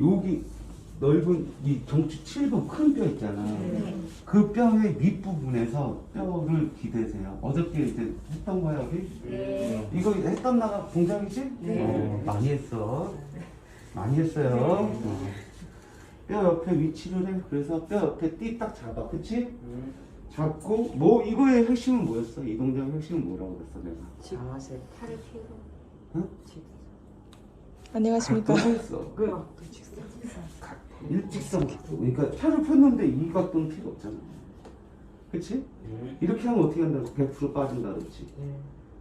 여기 넓은 이 정치 7번 큰뼈 있잖아. 네. 그 뼈의 밑부분에서 뼈를 기대세요. 어저께 이제 했던 거야, 여기? 네. 이거 했던 나가 동작이지? 네. 어, 많이 했어. 많이 했어요. 어. 뼈 옆에 위치를 해. 그래서 뼈 옆에 띠 딱 잡아. 그치? 잡고, 뭐, 이거의 핵심은 뭐였어? 이 동작의 핵심은 뭐라고 그랬어, 내가? 자세. 팔을 펴고. 응? 안녕하십니까. 각도 했어. 그 직선. 일직선 각도. 그러니까 팔을 폈는데 이 각도는 필요 없잖아. 그치? 이렇게 하면 어떻게 한다고? 100% 빠진다 그랬지. 네.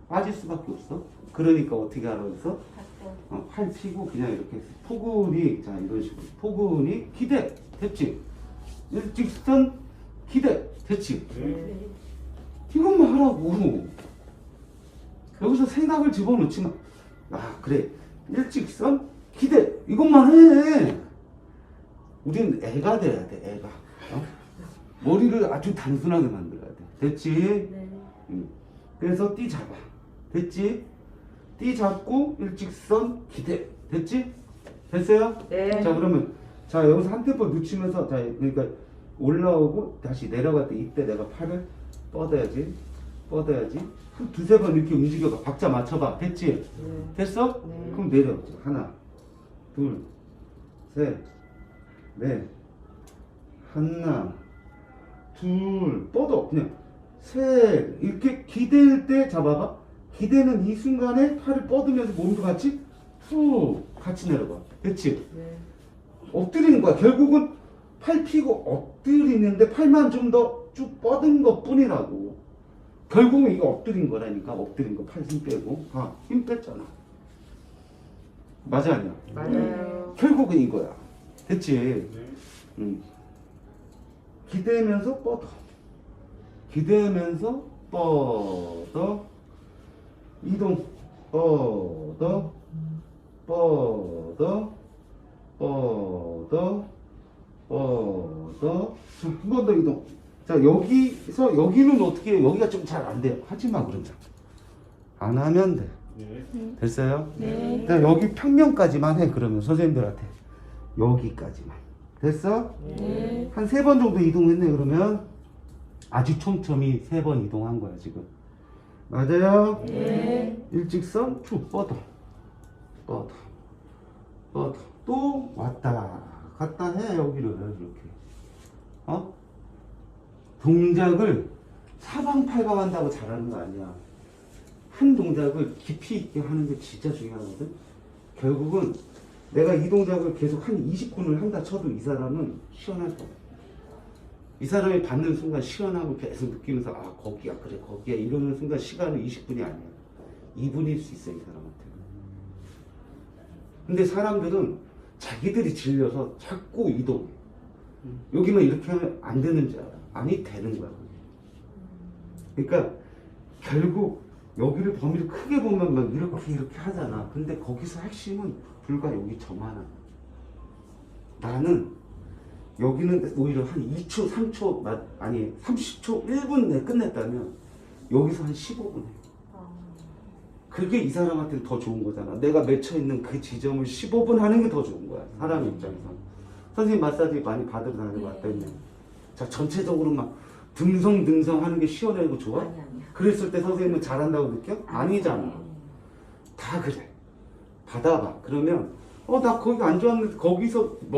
빠질 수밖에 없어. 그러니까 어떻게 하라 그랬어? 각도. 어, 팔 피고 그냥 이렇게 포근히 자 이런 식으로 포근히 기대 됐지 일직선 기대 됐지 네. 이것만 하라고 여기서 생각을 집어넣지 마 아 그래 일직선 기대 이것만 해 우린 애가 돼야 돼 애가 어? 머리를 아주 단순하게 만들어야 돼 됐지 네. 음. 그래서 띠 잡아. 됐지? 띠 잡고 일직선 기대. 됐지? 됐어요? 네. 자 그러면 자 여기서 한 템포 늦추면서 자 그러니까 올라오고 다시 내려갈 때 이때 내가 팔을 뻗어야지. 뻗어야지. 한 두세 번 이렇게 움직여봐. 박자 맞춰봐. 됐지? 네. 됐어? 네. 그럼 내려. 하나, 둘, 셋, 넷, 하나, 둘, 뻗어. 그냥 셋. 이렇게 기댈 때 잡아봐. 기대는 이 순간에 팔을 뻗으면서 몸도 같이 후 같이 내려가. 됐지? 네. 엎드리는 거야. 결국은 팔 피고 엎드리는데 팔만 좀 더 쭉 뻗은 것 뿐이라고. 결국은 이거 엎드린 거라니까. 엎드린 거 팔 힘 빼고. 아, 힘 뺐잖아. 맞아, 아니야? 맞아요. 결국은 이거야. 됐지? 응. 기대면서 뻗어. 기대면서 뻗어. 이동. 뻗어. 뻗어. 뻗어. 뻗어. 자, 한번더 이동. 자, 여기서, 여기는 어떻게 해? 여기가 좀 잘 안 돼요. 하지 마, 그러자. 안 하면 돼. 됐어요? 네. 자, 여기 평면까지만 해, 그러면 선생님들한테. 여기까지만. 됐어? 네. 한 세 번 정도 이동했네, 그러면. 아주 촘촘히 세 번 이동한 거야, 지금. 맞아요? 네. 일직선 쭉 뻗어. 뻗어. 뻗어. 또 왔다 갔다 해, 여기를. 이렇게. 어? 동작을 사방팔방 한다고 잘하는 거 아니야. 한 동작을 깊이 있게 하는 게 진짜 중요하거든. 결국은 내가 이 동작을 계속 한 20분을 한다 쳐도 이 사람은 시원할 거야. 이 사람이 받는 순간 시원하고 계속 느끼면서 아 거기야 그래 거기야 이러는 순간 시간은 20분이 아니야. 2분일 수 있어 이 사람한테. 근데 사람들은 자기들이 질려서 자꾸 이동. 여기만 이렇게 하면 안 되는 줄 알아. 아니 되는 거야. 그러니까 결국 여기를 범위를 크게 보면 막 이렇게 이렇게 하잖아. 근데 거기서 핵심은 불과 여기 점 하나. 나는 여기는 오히려 한 2초, 3초, 마- 아니 30초, 1분 내 끝냈다면 여기서 한 15분 해. 어. 그게 이 사람한테는 더 좋은 거잖아. 내가 맺혀 있는 그 지점을 15분 하는 게 더 좋은 거야. 사람 입장에서. 선생님 마사지 많이 받으러 다녀봤더니 자 전체적으로 막 듬성 듬성 하는 게 시원하고 좋아? 아니 아니야. 그랬을 때 선생님은 잘한다고 느껴? 아니잖아. 아니. 다 그래. 받아봐. 그러면 어 나 거기 안 좋았는데 거기서 뭐